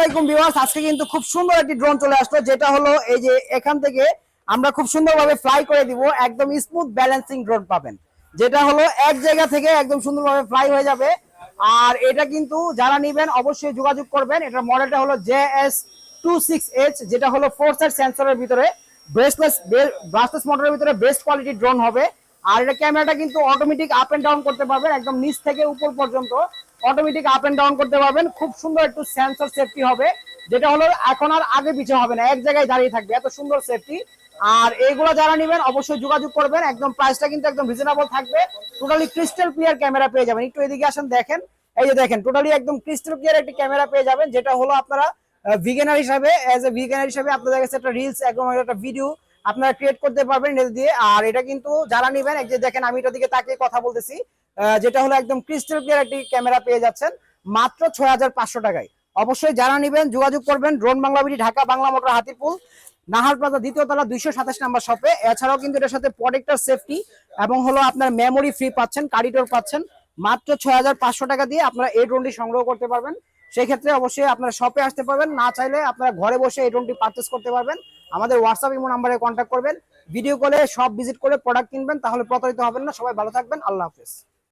আলাইকুম ভিউয়ার্স, আজকে কিন্তু খুব সুন্দর একটি ড্রোন চলে আসলো, যেটা হলো এই যে এখান থেকে আমরা খুব সুন্দরভাবে ফ্লাই করে দিব, একদম স্মুথ ব্যালেন্সিং ড্রোন পাবেন। যেটা হলো এক জায়গা থেকে একদম সুন্দরভাবে ফ্লাই হয়ে যাবে। আর এটা কিন্তু যারা নিবেন অবশ্যই যোগাযোগ করবেন এটার মডেলটা হলো J S two six H যেটা হলো ফোর সাইড সেন্সরের ভিতরে। ব্রেসলেস ব্রাসলেস মোটরের ভিতরে বেস্ট কোয়ালিটি ড্রোন হবে। আর এটা ক্যামেরাটা কিন্তু অটোমেটিক আপ এন্ড ডাউন করতে পারবেন, একদম নিচ থেকে উপর পর্যন্ত। অটোমেটিক আপ এন্ড ডাউন করতে পারবেন। খুব সুন্দর একটু সেন্সর সেফটি হবে। যেটা হলো এখন আর আগে পিছে হবে না, এক জায়গায় দাঁড়িয়ে থাকবে। এত সুন্দর সেফটি আর এইগুলো যারা নেবেন, অবশ্যই যোগাযোগ করবেন। একদম প্রাইসটা কিন্তু একদম রিজনেবল থাকবে। টোটালি ক্রিস্টাল ক্লিয়ার ক্যামেরা পেয়ে যাবেন। একটু এদিকে আসেন, দেখেন। এই যে দেখেন টোটালি একদম ক্রিস্টাল ক্লিয়ার একটি ক্যামেরা পেয়ে যাবেন। যেটা হলো আপনারা ভিগেনার হিসাবে অ্যাজ এ ভিগেনার হিসাবে আপনাদের কাছে একটা রিলস একদম একটা ভিডিও আপনারা ক্রিয়েট করতে পারবেন এটা দিয়ে। আর এটা কিন্তু যারা নেবেন, এই যে দেখেন, আমি এটা দিকে তাকিয়ে কথা বলতেছি। যেটা হলো একদম ক্রিস্টাল ক্লিয়ার একটি ক্যামেরা পেয়ে যাচ্ছেন, মাত্র ছয় হাজার পাঁচশো টাকায়। অবশ্যই যারা নেবেন, যোগাযোগ করবেন drone Bangla BD, Dhaka Bangla motor Hatipul Nahar plaza, দ্বিতীয় তলা, দুইশো সাতাশ নাম্বার শপে এছাড়াও কিন্তু এটার সাথে প্রোটেক্টর সেফটি এবং হলো আপনার মেমোরি ফ্রি পাচ্ছেন কারিডোর পাচ্ছেন, মাত্র ছয় হাজার পাঁচশো টাকা দিয়ে আপনারা এই ড্রোনটি সংগ্রহ করতে পারবেন। সেই ক্ষেত্রে অবশ্যই আপনারা শপে আসতে পারবেন, না চাইলে আপনারা ঘরে বসে এই ড্রোনটি পারচেস করতে পারবেন। আমাদের হোয়াটসঅ্যাপ ইমো নাম্বারে কন্ট্যাক্ট করবেন। ভিডিও কলে সব ভিজিট করে প্রোডাক্ট কিনবেন, তাহলে প্রতারিত হবেন না। সবাই ভালো থাকবেন, আল্লাহ হাফেজ।